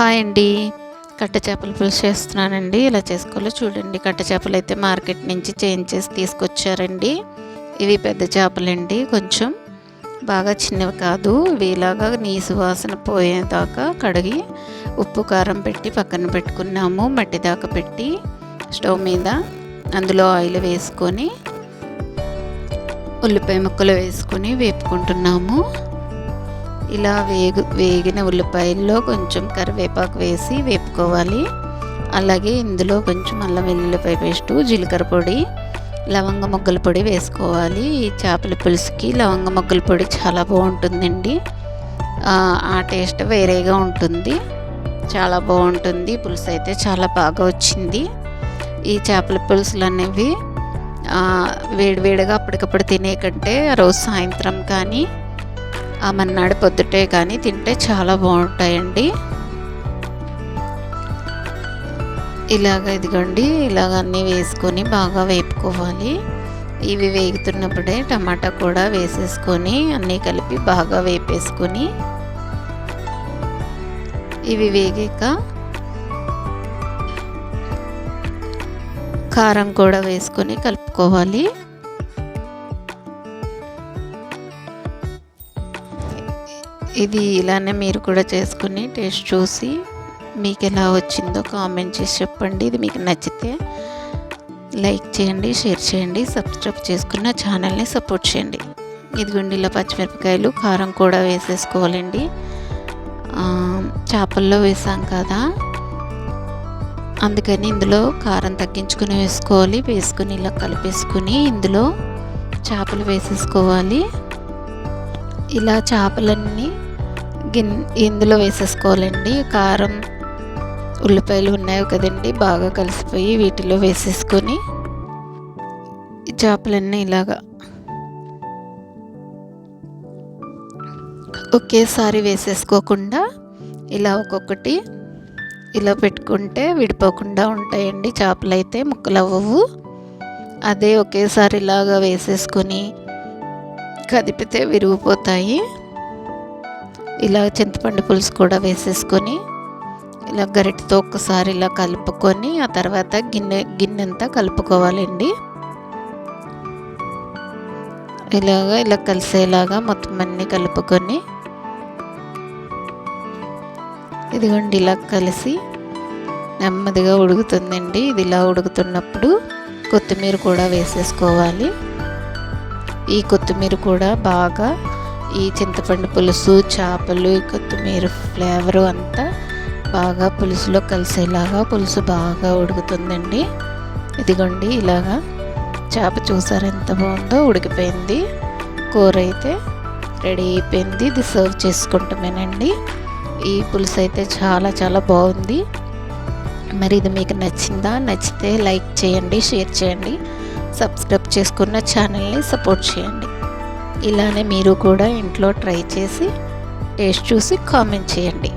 Hi అండి. కట్ట చేపల పులుసు చేస్తున్నానండి. ఇలా చేసుకోవాలో చూడండి. కట్ట చేపలు అయితే మార్కెట్ నుంచి చేంజ్ చేసి తీసుకొచ్చారండి. ఇవి పెద్ద చేపలండి. కొంచెం బాగా చిన్నవి కాదు. ఇవి ఇలాగా నీసు వాసన పోయేదాకా కడిగి ఉప్పు కారం పెట్టి పక్కన పెట్టుకున్నాము. మట్టి దాకా పెట్టి స్టవ్ మీద అందులో ఆయిల్ వేసుకొని ఉల్లిపాయ ముక్కలు వేసుకొని వేపుకుంటున్నాము. ఇలా వేగు వేగిన ఉల్లిపాయల్లో కొంచెం కరివేపాకు వేసి వేపుకోవాలి. అలాగే ఇందులో కొంచెం అల్లం వెల్లుల్లిపాయ పేస్టు జీలకర్ర పొడి లవంగ మొగ్గల పొడి వేసుకోవాలి. ఈ చేపల పులుసుకి లవంగ మొగ్గల పొడి చాలా బాగుంటుందండి. ఆ టేస్ట్ వేరేగా ఉంటుంది. చాలా బాగుంటుంది. పులుసు అయితే చాలా బాగా వచ్చింది. ఈ చేపల పులుసులు అనేవి వేడివేడిగా అప్పటికప్పుడు తినే కంటే రోజు సాయంత్రం కానీ మన్నాడు పొద్దుటే కానీ తింటే చాలా బాగుంటాయండి. ఇలాగ ఇదిగోండి ఇలాగ అన్నీ వేసుకొని బాగా వేపుకోవాలి. ఇవి వేగుతున్నప్పుడే టమాటా కూడా వేసేసుకొని అన్నీ కలిపి బాగా వేపేసుకొని ఇవి వేగాక కారం కూడా వేసుకొని కలుపుకోవాలి. ఇది ఇలానే మీరు కూడా చేసుకుని టేస్ట్ చూసి మీకు ఎలా వచ్చిందో కామెంట్ చేసి చెప్పండి. ఇది మీకు నచ్చితే లైక్ చేయండి షేర్ చేయండి సబ్స్క్రైబ్ చేసుకున్న ఛానల్ని సపోర్ట్ చేయండి. ఇది గుండీలో పచ్చిమిరపకాయలు కారం కూడా వేసేసుకోవాలండి. చేపల్లో వేసాం కదా. అందుకని ఇందులో కారం తగ్గించుకుని వేసుకోవాలి. వేసుకుని ఇలా కలిపేసుకుని ఇందులో చేపలు వేసేసుకోవాలి. ఇలా చేపలన్నీ గిన్ ఇందులో వేసేసుకోవాలండి. కారం ఉల్లిపాయలు ఉన్నాయి కదండి బాగా కలిసిపోయి వీటిలో వేసేసుకొని చేపలన్నీ ఇలాగా ఒకేసారి వేసేసుకోకుండా ఇలా ఒక్కొక్కటి ఇలా పెట్టుకుంటే విడిపోకుండా ఉంటాయండి. చేపలు అయితే ముక్కలు అవ్వవు అదే ఒకేసారి ఇలాగా వేసేసుకొని కదిపితే విరిగిపోతాయి. ఇలా చింతపండు పులుసు కూడా వేసేసుకొని ఇలా గరిటతో ఒక్కసారి ఇలా కలుపుకొని ఆ తర్వాత గిన్నె గిన్నెంతా కలుపుకోవాలండి. ఇలాగా ఇలా కలిసేలాగా మొత్తం అన్నీ కలుపుకొని ఇదిగోండి ఇలా కలిసి నెమ్మదిగా ఉడుకుతుందండి. ఇది ఇలా ఉడుకుతున్నప్పుడు కొత్తిమీర కూడా వేసేసుకోవాలి. ఈ కొత్తిమీర కూడా బాగా ఈ చింతపండు పులుసు చేపలు కొత్తిమీర ఫ్లేవరు అంతా బాగా పులుసులో కలిసేలాగా పులుసు బాగా ఉడుకుతుందండి. ఇదిగోండి ఇలాగా చేప చూసారు ఎంత బాగుందో ఉడికిపోయింది. కూర అయితే రెడీ అయిపోయింది. ఇది సర్వ్ చేసుకుంటామేనండి ఈ పులుసు అయితే చాలా చాలా బాగుంది. మరి ఇది మీకు నచ్చిందా? నచ్చితే లైక్ చేయండి షేర్ చేయండి. సబ్స్క్రైబ్ చేసుకున్న ఛానల్ని సపోర్ట్ చేయండి. ఇలానే మీరు కూడా ఇంట్లో ట్రై చేసి టేస్ట్ చూసి కామెంట్ చేయండి.